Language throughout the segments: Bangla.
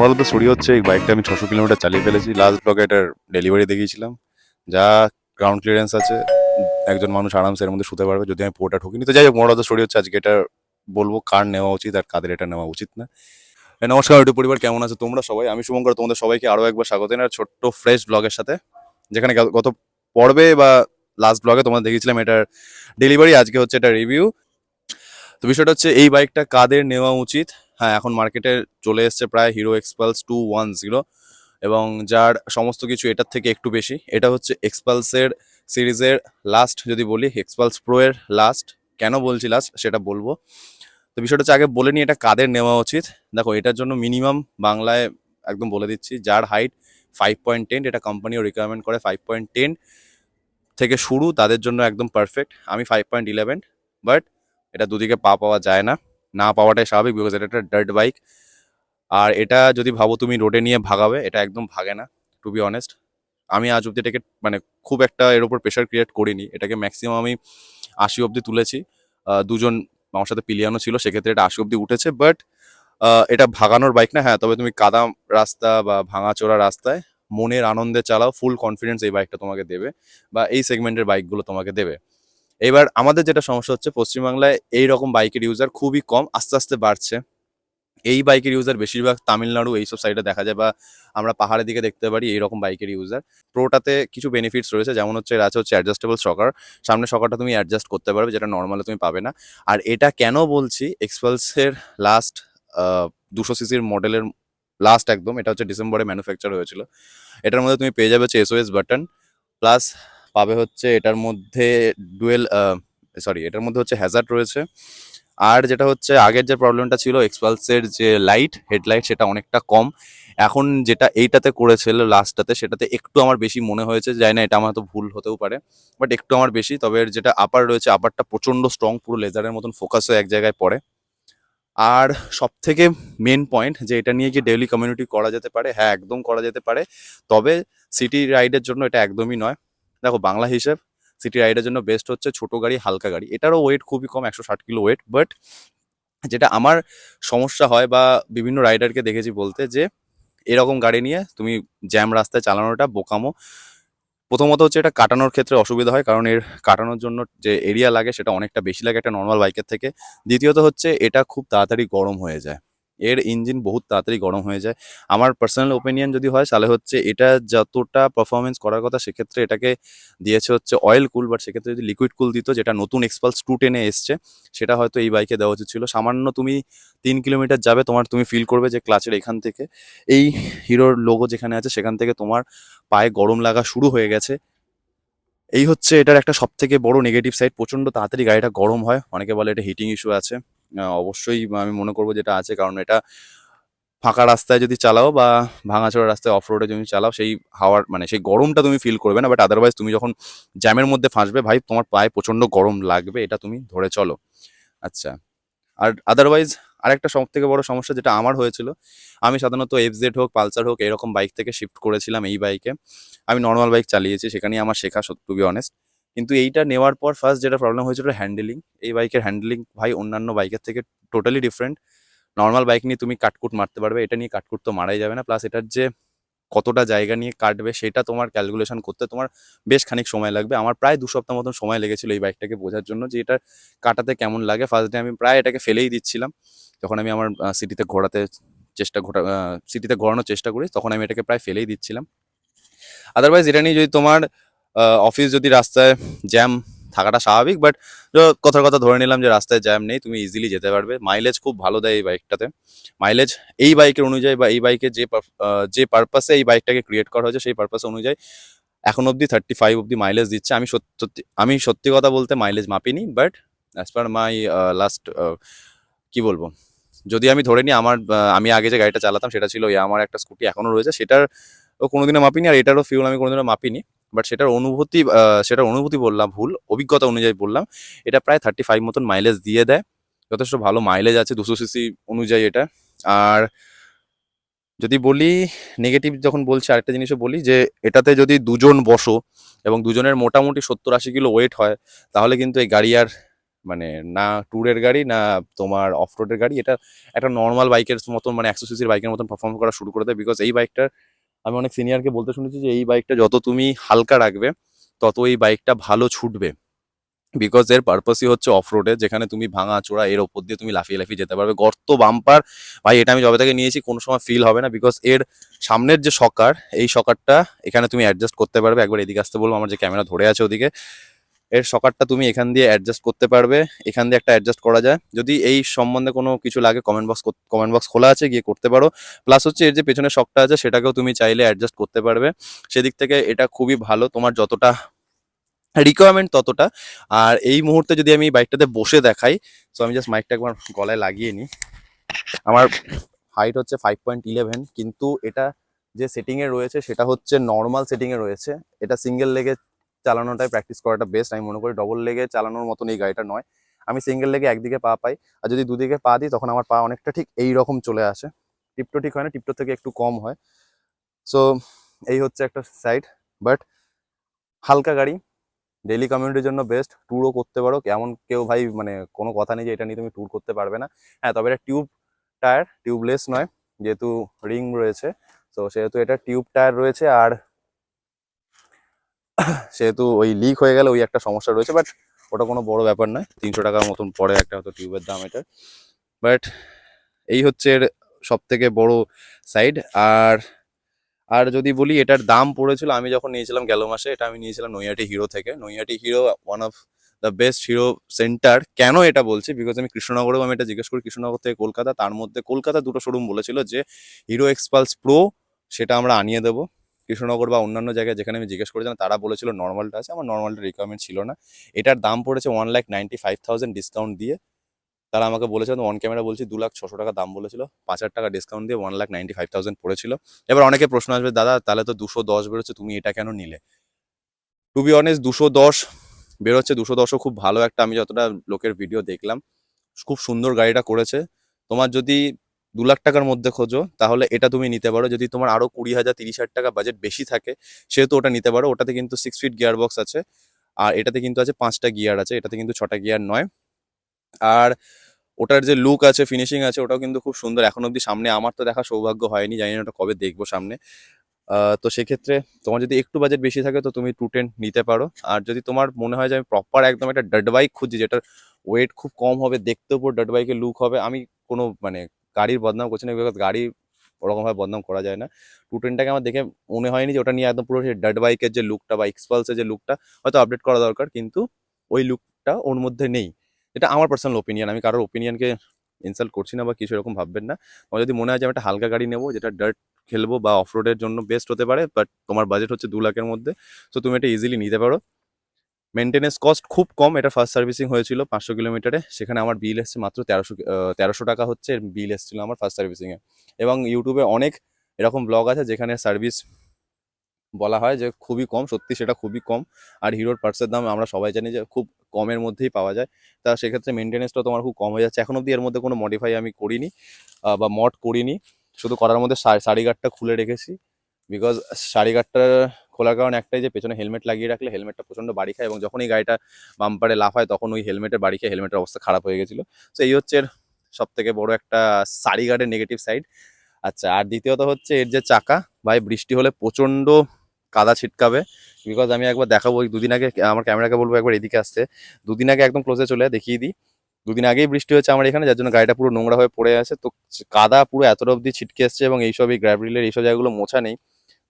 মোরাল তো স্টোরি হচ্ছে, এই বাইকটা আমি ছশো কিলোমিটার চালিয়ে ফেলেছি। লাস্ট ব্লগে এটার ডেলিভারি দেখিয়েছিলাম। যা গ্রাউন্ড ক্লিয়ারেন্স আছে, একজন মানুষ আরামসে এর মধ্যে শুতে পারবে, যদি আমি পুরোটা ঠকিনি। তো যাই হোক মোরাল তো স্টোরি হচ্ছে, আজকে এটা বলব, কার নেওয়া উচিত আর কাদের এটা নেওয়া উচিত না। নমস্কার একটু পরিবার, কেমন আছে তোমরা সবাই? আমি শুভঙ্কর, তোমাদের সবাইকে আরও একবার স্বাগত জানাই ছোট্ট ফ্রেশ ব্লগের সাথে, যেখানে গত পর্বে বা লাস্ট ব্লগে তোমাদের দেখিয়েছিলাম এটার ডেলিভারি আজকে হচ্ছে এটা রিভিউ তো বিষয়টা হচ্ছে, এই বাইকটা কাদের নেওয়া উচিত? হ্যাঁ এখন মার্কেটে চলে এসছে প্রায় Hero Xpulse two one zero এবং যার সমস্ত কিছু এটার থেকে একটু বেশি। এটা হচ্ছে এক্সপালসের সিরিজের লাস্ট যদি বলি এক্সপালস প্রো এর লাস্ট কেন বলছি লাস্ট সেটা বলব। তো বিষয়টা হচ্ছে আগে বলে নিই এটা কাদের নেওয়া উচিত। দেখো, এটার জন্য মিনিমাম বাংলায় একদম বলে দিচ্ছি, যার হাইট ফাইভ পয়েন্ট টেন এটা কোম্পানিও রিকোয়ারমেন্ট করে ফাইভ পয়েন্ট টেন থেকে শুরু, তাদের জন্য একদম পারফেক্ট আমি ফাইভ পয়েন্ট ইলেভেন বাট এটা দুদিকে পা পাওয়া যায় না। না পাওয়াটাই স্বাভাবিক বিকজ এটা একটা ডার্ট বাইক আর এটা যদি ভাবো তুমি রোডে নিয়ে ভাগাবে, এটা একদম ভাগে না টু বি অনেস্ট আমি আজ অব্দি এটাকে মানে খুব একটা এর উপর প্রেশার ক্রিয়েট করিনি। এটাকে ম্যাক্সিমাম আমি আশি অব্দি তুলেছি। দুজন আমার সাথে পিলিয়ানো ছিল, সেক্ষেত্রে এটা আশি অব্দি উঠেছে বাট এটা ভাগানোর বাইক না হ্যাঁ তবে তুমি কাদা রাস্তা বা ভাঙাচোরা রাস্তায় মনের আনন্দে চালাও ফুল কনফিডেন্স এই বাইকটা তোমাকে দেবে বা এই সেগমেন্টের বাইকগুলো তোমাকে দেবে। এবার আমাদের যেটা সমস্যা হচ্ছে, পশ্চিমবাংলায় এই রকম বাইকের ইউজার খুবই কম, আস্তে আস্তে বাড়ছে। এই বাইকের ইউজার বেশিরভাগ তামিলনাড়ু, এইসব সাইডে দেখা যায় বা আমরা পাহাড়ের দিকে দেখতে পারি এইরকম বাইকের ইউজার প্রোটাতে কিছু বেনিফিটস রয়েছে, যেমন হচ্ছে এর আছে হচ্ছে অ্যাডজাস্টেবল সকার। সামনে সকারটা তুমি অ্যাডজাস্ট করতে পারবে, যেটা নর্মালে তুমি পাবে না। আর এটা কেন বলছি এক্সপালসের লাস্ট দুশো সিসির মডেলের লাস্ট একদম, এটা হচ্ছে ডিসেম্বরে ম্যানুফ্যাকচার হয়েছিল। এটার মধ্যে তুমি পেয়ে যাবে হচ্ছে এসওএস বাটন প্লাস পাবে হচ্ছে এটার মধ্যে ডুয়েল সরি এটার মধ্যে হচ্ছে হ্যাজার্ড রয়েছে। আর যেটা হচ্ছে আগের যে প্রবলেমটা ছিল এক্সপালসের যে লাইট হেডলাইট সেটা অনেকটা কম। এখন যেটা এইটাতে করেছিল লাস্টটাতে সেটাতে একটু আমার বেশি মনে হয়েছে যাই না, এটা আমার তো ভুল হতেও পারে বাট একটু আমার বেশি। তবে যেটা আপার রয়েছে আপারটা প্রচণ্ড স্ট্রং পুরো লেজারের মতন ফোকাস হয়ে এক জায়গায় পড়ে। আর সব থেকে মেন পয়েন্ট যে এটা নিয়ে কি ডেইলি কমিউনিটি করা যেতে পারে? হ্যাঁ একদম করা যেতে পারে। তবে সিটি রাইডের জন্য এটা একদমই নয়। দেখো বাংলা হিসেব সিটি রাইডের জন্য বেস্ট হচ্ছে ছোট গাড়ি, হালকা গাড়ি। এটারও ওয়েট খুবই কম, একশো ষাট কিলো ওয়েট বাট যেটা আমার সমস্যা হয় বা বিভিন্ন রাইডারকে দেখেছি বলতে যে, এরকম গাড়ি নিয়ে তুমি জ্যাম রাস্তায় চালানোটা, বোকামো। প্রথমত হচ্ছে এটা কাটানোর ক্ষেত্রে অসুবিধা হয়, কারণ এর কাটানোর জন্য যে এরিয়া লাগে সেটা অনেকটা বেশি লাগে একটা নর্মাল বাইকের থেকে। দ্বিতীয়ত হচ্ছে এটা খুব তাড়াতাড়ি গরম হয়ে যায়। এর ইঞ্জিন বহুত তাড়াতাড়ি গরম হয়ে যায়। আমার পার্সোনাল ওপিনিয়ন যদি হয়, তাহলে হচ্ছে এটা যতটা পারফরমেন্স করার কথা, সেক্ষেত্রে এটাকে দিয়েছে হচ্ছে অয়েল কুল বাট সেক্ষেত্রে যদি লিকুইড কুল দিত, যেটা নতুন এক্সপালস টু টেনে এসছে, সেটা হয়তো এই বাইকে দেওয়া উচিত ছিল। সামান্য তুমি তিন কিলোমিটার যাবে, তোমার তুমি ফিল করবে যে ক্লাচের এখান থেকে। এই হিরোর লোগো যেখানে আছে, সেখান থেকে তোমার পায়ে গরম লাগা শুরু হয়ে গেছে। এই হচ্ছে এটার একটা সব থেকে বড় নেগেটিভ সাইড প্রচণ্ড তাড়াতাড়ি গাড়িটা গরম হয়। অনেকে বলে এটা হিটিং ইস্যু আছে। অবশ্যই আমি মনে করব যেটা আছে। কারণ এটা ফাঁকা রাস্তায় যদি চালাও বা ভাঙাচোরা রাস্তায় অফ রোডে যদি চালাও, সেই হাওয়ার মানে সেই গরমটা তুমি ফিল করবে না। বাট আদারওয়াইজ তুমি যখন জ্যামের মধ্যে ফাঁসবে, ভাই, তোমার পায়ে প্রচণ্ড গরম লাগবে, এটা তুমি ধরে চলো। আচ্ছা আর আদারওয়াইজ আরেকটা সব থেকে বড় সমস্যা যেটা আমার হয়েছিল, আমি সাধারণত এফজেড হোক, পালসার হোক, এরকম বাইক থেকে শিফট করেছিলাম এই বাইকে আমি নর্মাল বাইক চালিয়েছি, সেখানেই আমার শেখা বি অনেস্ট কিন্তু এইটা নেওয়ার পর ফার্স্ট যেটা প্রবলেম হয়েছিল হ্যান্ডেলিং এই বাইকের হ্যান্ডেলিং ভাই অন্যান্য বাইকের থেকে টোটালি ডিফারেন্ট নর্মাল বাইক নিয়ে তুমি কাটকুট মারতে পারবে, এটা নিয়ে কাটকুট তো মারাই যাবে না। প্লাস এটার যে কতটা জায়গা নিয়ে কাটবে, সেটা তোমার ক্যালকুলেশন করতে তোমার বেশ খানিক সময় লাগবে। আমার প্রায় দু সপ্তাহ মতন সময় লেগেছিল এই বাইকটাকে বোঝার জন্য যে এটা কাটাতে কেমন লাগে। ফার্স্ট ডে আমি প্রায় এটাকে ফেলেই দিচ্ছিলাম। যখন আমি আমার সিটিতে ঘোরাতে চেষ্টা ঘোরা সিটিতে ঘোরানোর চেষ্টা করি, তখন আমি এটাকে প্রায় ফেলেই দিচ্ছিলাম। আদারওয়াইজ এটা নিয়ে যদি তোমার অফিস যদি রাস্তায় জ্যাম থাকাটা স্বাভাবিক বাট কথার কথা ধরে নিলাম যে রাস্তায় জ্যাম নেই, তুমি ইজিলি যেতে পারবে। মাইলেজ খুব ভালো দেয় এই বাইকটাতে মাইলেজ এই বাইকের অনুযায়ী বা এই বাইকের যে যে পারপাসে এই বাইকটাকে ক্রিয়েট করা হয়েছে, সেই পারপাস অনুযায়ী এখন অবধি থার্টি ফাইভ অবধি মাইলেজ দিচ্ছে। আমি সত্যি আমি সত্যি কথা বলতে mileage মাপিনি but as per my last কি বলব? যদি আমি ধরে নিই আমার আমি আগে যে গাড়িটা চালাতাম, সেটা ছিল আমার একটা স্কুটি এখনও রয়েছে। সেটার কোনোদিনও মাপিনি, আর এটারও ফিউল আমি কোনোদিনও মাপিনি। বাট সেটার অনুভূতি সেটার অনুভূতি বললাম, ভুল, অভিজ্ঞতা অনুযায়ী বললাম, এটা প্রায় থার্টি ফাইভ মতন মাইলেজ দিয়ে দেয়। যথেষ্ট ভালো মাইলেজ আছে, দুশো সিসি অনুযায়ী এটা। আর যদি বলি নেগেটিভ যখন বলছি, আরেকটা জিনিসও বলি যে, এটাতে যদি দুজন বসো এবং দুজনের মোটামুটি সত্তর আশি কিলো ওয়েট হয়, তাহলে কিন্তু এই গাড়ি আর মানে না ট্যুরের গাড়ি, না তোমার অফ রোডের গাড়ি, এটা একটা নর্মাল বাইকের মতন মানে একশো সিসির বাইকের মতন পারফর্ম করা শুরু করে দেয়। বিকজ এই বাইকটার আমি অনেক সিনিয়রকে বলতে শুনেছি যে, এই বাইকটা যত তুমি হালকা রাখবে, তত এই বাইকটা ভালো ছুটবে। বিকজ এর পারপাসই হচ্ছে অফ রোডে যেখানে তুমি ভাঙা চোড়া এর ওপর দিয়ে তুমি লাফিয়ে লাফিয়ে যেতে পারবে। গর্ত বাম্পার ভাই, এটা আমি যবে থেকে নিয়েছি, কোনো সময় ফিল হবে না। বিকজ এর সামনের যে সকার, এই সকারটা এখানে তুমি অ্যাডজাস্ট করতে পারবে। একবার এদিকে আসতে বলব, আমার যে ক্যামেরা ধরে আছে ওদিকে। এর সকারটা তুমি এখান দিয়ে অ্যাডজাস্ট করতে পারবে, এখান দিয়ে একটা অ্যাডজাস্ট করা যায়। যদি এই সম্বন্ধে কোনো কিছু লাগে কমেন্ট বক্স কমেন্ট বক্স খোলা আছে, গিয়ে করতে পারো। প্লাস হচ্ছে এর যে পেছনের শকটা আছে, সেটাকেও তুমি চাইলে অ্যাডজাস্ট করতে পারবে। সেদিক থেকে এটা খুবই ভালো, তোমার যতটা রিকোয়ারমেন্ট ততটা। আর এই মুহূর্তে যদি আমি বাইকটাতে বসে দেখাই তো আমি জাস্ট মাইকটা একবার গলায় লাগিয়ে নিই। আমার হাইট হচ্ছে ফাইভ পয়েন্ট ইলেভেন কিন্তু এটা যে সেটিংয়ে রয়েছে, সেটা হচ্ছে নর্মাল সেটিংয়ে রয়েছে। এটা সিঙ্গেল লেগে চালানোটাই প্র্যাকটিস করাটা বেস্ট আমি মনে করি ডবল লেগে চালানোর মতন এই গাড়িটা নয়। আমি সিঙ্গেল লেগে একদিকে পা পাই আর যদি দুদিকে পা দিই তখন আমার পা অনেকটা ঠিক এই রকম চলে আসে। টিপটো ঠিক হয় না টিপটো থেকে একটু কম হয়। সো এই হচ্ছে একটা সাইড বাট হালকা গাড়ি ডেলি কমিউনিটির জন্য বেস্ট ট্যুরও করতে পারো। কেমন কেউ ভাই মানে কোনো কথা নেই যে এটা নিয়ে তুমি ট্যুর করতে পারবে না। হ্যাঁ তবে এটা টিউব টায়ার টিউবলেস নয়, যেহেতু রিং রয়েছে। তো সেহেতু এটা টিউব টায়ার রয়েছে আর সেহেতু ওই লিক হয়ে গেলে ওই একটা সমস্যা রয়েছে বাট ওটা কোনো বড় ব্যাপার নয়। তিনশো টাকার মতন পড়ে একটা হয়তো টিউবের দাম এটা বাট এই হচ্ছে এর সব থেকে বড় সাইড আর আর যদি বলি এটার দাম পড়েছিল, আমি যখন নিয়েছিলাম গেল মাসে, এটা আমি নিয়েছিলাম নৈহাটি হিরো থেকে। Naihati Hero one of the best Hero centre কেন এটা বলছি? বিকজ আমি কৃষ্ণনগরেও আমি এটা জিজ্ঞেস করি, কৃষ্ণনগর থেকে কলকাতা। তার মধ্যে কলকাতা দুটো শোরুম বলেছিল যে হিরো এক্সপালস প্রো সেটা আমরা আনিয়ে দেবো। কৃষ্ণনগর বা অন্যান্য জায়গায় যেখানে আমি জিজ্ঞেস করেছিলাম, তারা বলেছিল নর্মালটা আছে, আমার নর্মালটা রিকোয়ারমেন্ট ছিল না। এটার দাম পড়েছে one lakh ninety five thousand discount দিয়ে। তারা আমাকে বলেছিল অন ক্যামেরা বলছি, দু লাখ ছশো টাকা দাম বলেছিল, পাঁচ হাজার টাকা ডিসকাউন্ট দিয়ে one lakh ninety five thousand পড়েছিল। এবার অনেকে প্রশ্ন আসবে, দাদা, তাহলে তো দুশো দশ বেরোচ্ছে, তুমি এটা কেন নিলে? টু বি অনেস্ট দুশো দশ বেরোচ্ছে, দুশো দশও খুব ভালো একটা, আমি যতটা লোকের ভিডিও দেখলাম, খুব সুন্দর গাড়িটা করেছে। তোমার যদি দু লাখ টাকার মধ্যে খোঁজো, তাহলে এটা তুমি নিতে পারো। যদি তোমার আরও কুড়ি হাজার, তিরিশ হাজার টাকা বাজেট বেশি থাকে, সেহেতু ওটা নিতে পারো। ওটাতে কিন্তু সিক্স ফিট গিয়ার বক্স আছে। আর এটাতে কিন্তু আছে পাঁচটা গিয়ার আছে। এটাতে কিন্তু ছটা গিয়ার নয়। আর ওটার যে লুক আছে ফিনিশিং আছে, ওটাও কিন্তু খুব সুন্দর। এখন অবধি সামনে আমার তো দেখা সৌভাগ্য হয়নি। জানি না ওটা কবে দেখব সামনে। তো সেক্ষেত্রে তোমার যদি একটু বাজেট বেশি থাকে, তো তুমি টু টেন নিতে পারো। আর যদি তোমার মনে হয় যে আমি প্রপার একদম একটা ডাট বাইক খুঁজছি, যেটার ওয়েট খুব কম হবে দেখতে উপর ডাট বাইকের লুক হবে, আমি কোনো মানে গাড়ির বদনাম করছি না বিকজ গাড়ি ওরকমভাবে বদনাম করা যায় না। টু টেনটাকে আমার দেখে মনে হয়নি যে ওটা নিয়ে একদম পুরো সেই বাইকের যে লুকটা বা এক্সপালসের যে লুকটা হয়তো আপডেট করা দরকার, কিন্তু ওই লুকটা ওর মধ্যে নেই। এটা আমার পার্সোনাল ওপিনিয়ন আমি কারোর ওপিনিয়নকে ইনসাল্ট করছি না বা কিছু এরকম ভাববেন না। আমার যদি মনে হয় যে আমি একটা হালকা গাড়ি নেব, যেটা ডার্ট খেলব বা অফ রোডের জন্য বেস্ট হতে পারে বাট তোমার বাজেট হচ্ছে দু লাখের মধ্যে তো তুমি এটা ইজিলি নিতে পারো। মেনটেনেন্স কস্ট খুব কম, এটা ফার্স্ট সার্ভিসিং হয়েছিল পাঁচশো কিলোমিটারে, সেখানে আমার বিল এসছে মাত্র তেরোশো তেরোশো টাকা হচ্ছে বিল এসেছিল আমার ফার্স্ট সার্ভিসিংয়ে এবং ইউটিউবে অনেক এরকম ব্লগ আছে যেখানে সার্ভিস বলা হয় যে খুবই কম, সত্যি সেটা খুবই কম। আর হিরোর পার্টসের দাম আমরা সবাই জানি যে খুব কমের মধ্যেই পাওয়া যায়। তা সেক্ষেত্রে মেনটেনেন্সটা তোমার খুব কম হয়ে যাচ্ছে। এখন অবধি এর মধ্যে কোনো মডিফাই আমি করিনি বা মড করিনি। শুধু করার মধ্যে সারি গার্ডটা খুলে রেখেছি। বিকজ সারি গার্ডটা খোলার কারণ একটাই যে পেছনে হেলমেট লাগিয়ে রাখলে হেলমেটটা প্রচণ্ড বাড়ি খায় এবং যখন এই গাড়িটা বাম্পারে লাফায় তখন ওই হেলমেটের বাড়ি খেয়ে হেলমেটের অবস্থা খারাপ হয়ে গেছিল। তো এই হচ্ছে সব থেকে বড় একটা সারি গার্ডের নেগেটিভ সাইড আচ্ছা আর দ্বিতীয়ত হচ্ছে এর যে চাকা, ভাই বৃষ্টি হলে প্রচণ্ড কাদা ছিটকাবে বিকজ আমি একবার দেখাবো দুদিন আগে আমার ক্যামেরাকে বলব একবার এদিকে আসতে। দুদিন আগে একদম ক্লোজে চলে দেখিয়ে দিই। দুদিন আগেই বৃষ্টি হয়েছে আমার এখানে, যার জন্য গাড়িটা পুরো নোংরা হয়ে পড়ে আছে। তো কাদা পুরো এতটা অবধি ছিটকে এসছে এবং এইসব এই গ্র্যাভরিলের এইসব জায়গাগুলো মোছা নেই।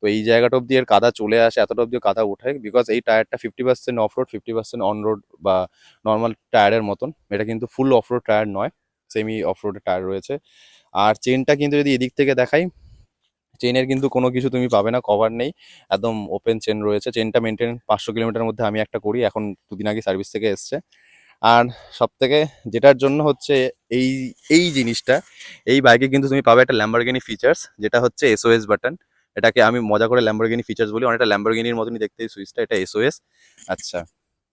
তো এই জায়গাটা অব্দি এর কাদা চলে আসে, এতটা অবধি কাদা ওঠে বিকজ এই টায়ারটা fifty percent off road fifty percent on road বা নর্মাল টায়ারের মতন। এটা কিন্তু ফুল অফ রোড টায়ার নয় সেমি অফ রোডের টায়ার রয়েছে। আর চেনটা কিন্তু যদি এদিক থেকে দেখাই চেনের কিন্তু কোনো কিছু তুমি পাবে না কভার নেই, একদম ওপেন চেন রয়েছে। চেনটা মেনটেন পাঁচশো কিলোমিটার মধ্যে আমি একটা করি, এখন দুদিন আগে সার্ভিস থেকে এসছে। আর সব থেকে যেটার জন্য হচ্ছে এই এই জিনিসটা, এই বাইকে কিন্তু তুমি পাবে একটা ল্যাম্বরগিনি ফিচার্স যেটা হচ্ছে এসওএস বাটন এটাকে আমি মজা করে ল্যাম্বরগিনি ফিচার্স বলি, অনেকটা ল্যাম্বরগিনির মতনই দেখতে সুইচটা, এটা এসওএস আচ্ছা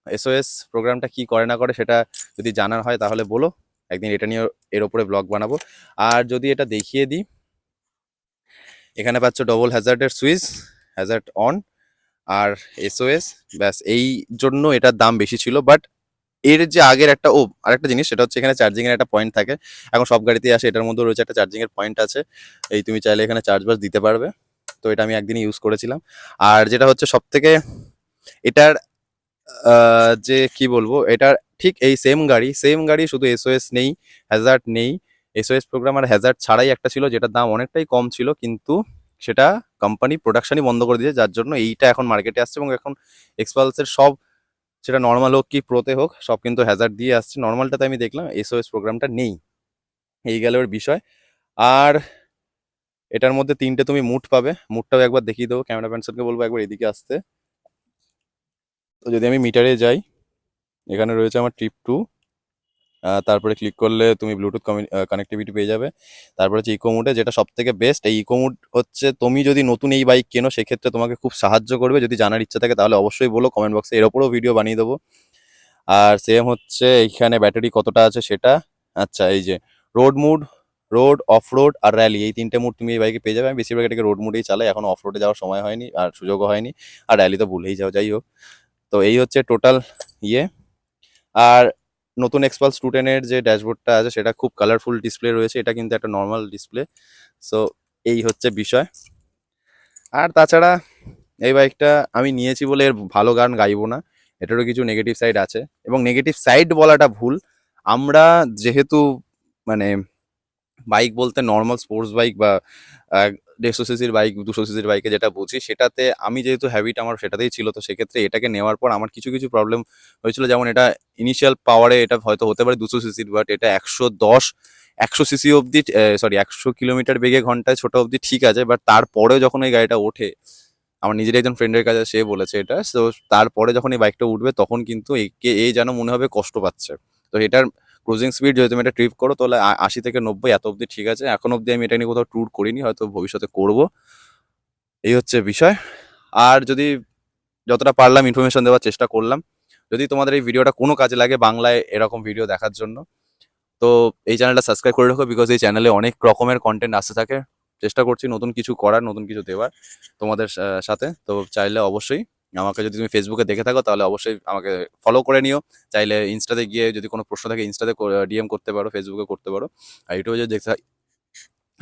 এসওএস প্রোগ্রামটা কি করে না করে সেটা যদি জানার হয় তাহলে বলো, একদিন এটা নিয়ে এর ওপরে ব্লগ বানাবো। আর যদি এটা দেখিয়ে দিই, এখানে পাচ্ছ ডবল হ্যাজার্ডের সুইচ হ্যাজার্ড অন আর এসওএস ব্যাস, এই জন্য এটার দাম বেশি ছিল বাট এর যে আগের একটা, ও, আরেকটা জিনিস, সেটা হচ্ছে এখানে চার্জিং এর একটা পয়েন্ট থাকে। এখন সব গাড়িতেই আসে, এটার মধ্যে রয়েছে একটা চার্জিং এর পয়েন্ট আছে। এই তুমি চাইলে এখানে চার্জ বাস দিতে পারবে। তো এটা আমি একদিন ইউজ করেছিলাম। আর যেটা হচ্ছে সব থেকে এটার যে কি বলব, এটার ঠিক এই সেম গাড়ি সেম গাড়ি শুধু এসওএস নেই হ্যাজার্ড নেই। এসওএস প্রোগ্রাম আর হ্যাজার্ড ছাড়াই একটা ছিল, যেটার দাম অনেকটাই কম ছিল, কিন্তু সেটা কোম্পানি প্রোডাকশনই বন্ধ করে দিয়েছে, যার জন্য এইটা এখন মার্কেটে আসছে এবং এখন এক্সপালসের সব, সেটা নর্মাল হোক কি প্রোতে হোক, সব কিন্তু হ্যাজার্ড দিয়ে আসছে। নর্মালটাতে আমি দেখলাম এসওএস প্রোগ্রামটা নেই। এই গেল ওর বিষয়। আর এটার মধ্যে তিনটে তুমি মুড পাবে। মুডটাও একবার দেখিয়ে দেবো। ক্যামেরা ম্যানসনকে বলব একবার এদিকে আসতে। তো যদি আমি মিটারে যাই, এখানে রয়েছে আমার ট্রিপ টু তারপরে ক্লিক করলে তুমি ব্লুটুথ কানেক্টিভিটি পেয়ে যাবে। তারপরে হচ্ছে ইকো মুডে যেটা সব থেকে বেস্ট এই ইকো মুড হচ্ছে তুমি যদি নতুন এই বাইক কেনো, সেক্ষেত্রে তোমাকে খুব সাহায্য করবে। যদি জানার ইচ্ছা থাকে, তাহলে অবশ্যই বলো। কমেন্ট বক্সে এর ওপরেও ভিডিও বানিয়ে দেবো। আর সেম হচ্ছে, এইখানে ব্যাটারি কতটা আছে সেটা। আচ্ছা এই যে road mode road off road আর র্যালি, এই তিনটে মুড তুমি এই বাইকে পেয়ে যাবে। আমি বেশিরভাগ এটাকে রোড মুডেই চালাই। এখন অফ রোডে যাওয়ার সময় হয়নি আর সুযোগও হয়নি। আর র্যালি তো ভুলেই যাও, যাই হোক। তো এই হচ্ছে টোটাল ইয়ে। আর নতুন এক্সপালস টু টেনের যে ড্যাশবোর্ডটা আছে, সেটা খুব কালারফুল ডিসপ্লে রয়েছে। এটা কিন্তু একটা নর্মাল ডিসপ্লে সো এই হচ্ছে বিষয়। আর তাছাড়া এই বাইকটা আমি নিয়েছি বলে এর ভালো গান গাইবো না। এটারও কিছু নেগেটিভ সাইড আছে। এবং নেগেটিভ সাইড বলাটা ভুল। আমরা যেহেতু মানে বাইক বলতে নর্মাল স্পোর্টস বাইক বা দেড়শো সিসির বাইক দুশো সিসির বাইকে যেটা বুঝি, সেটাতে আমি যেহেতু হ্যাবিট আমার সেটাতেই ছিল, তো সেক্ষেত্রে এটাকে নেওয়ার পর আমার কিছু কিছু প্রবলেম হয়েছিল। যেমন এটা ইনিশিয়াল পাওয়ারে এটা হয়তো হতে পারে দুশো সিসির বাট এটা একশো দশ, একশো সিসি অবধি সরি একশো কিলোমিটার বেগে ঘন্টায় ছোটো অবধি ঠিক আছে বাট তারপরেও যখন এই গাড়িটা ওঠে, আমার নিজের একজন ফ্রেন্ডের কাছে, সে বলেছে এটা তো তারপরে যখন এই বাইকটা উঠবে, তখন কিন্তু একে এই যেন মনে হবে কষ্ট পাচ্ছে। তো এটার ক্রুজিং স্পিড যদি তুমি এটা ট্রিপ করো, তাহলে আশি থেকে নব্বই এত অবধি ঠিক আছে। এখন অবধি আমি এটা নিয়ে কোথাও ট্যুর করিনি, হয়তো ভবিষ্যতে করব। এই হচ্ছে বিষয়। আর যদি যতটা পারলাম ইনফরমেশন দেওয়ার চেষ্টা করলাম, যদি তোমাদের এই ভিডিওটা কোনো কাজে লাগে বাংলায় এরকম ভিডিও দেখার জন্য, তো এই চ্যানেলটা সাবস্ক্রাইব করে রাখো বিকজ এই চ্যানেলে অনেক রকমের কন্টেন্ট আসতে থাকে। চেষ্টা করছি নতুন কিছু করার, নতুন কিছু দেওয়ার তোমাদের সাথে। তো চাইলে অবশ্যই আমাকে যদি তুমি ফেসবুকে দেখে থাকো, তাহলে অবশ্যই আমাকে ফলো করে নিও। চাইলে ইনস্টাতে গিয়ে যদি কোনো প্রশ্ন থাকে ইনস্টাতে ডিএম করতে পারো ফেসবুকে করতে পারো। আর ইউটিউবে যদি দেখতে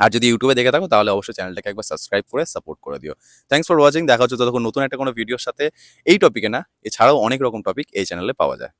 আর যদি ইউটিউবে দেখে থাকো, তাহলে অবশ্যই চ্যানেলটাকে একবার সাবস্ক্রাইব করে সাপোর্ট করে দিও। থ্যাংকস ফর ওয়াচিং দেখা হচ্ছে ততক্ষণ নতুন একটা কোনো ভিডিওর সাথে। এই টপিকে না, এছাড়াও অনেক রকম টপিক এই চ্যানেলে পাওয়া যায়।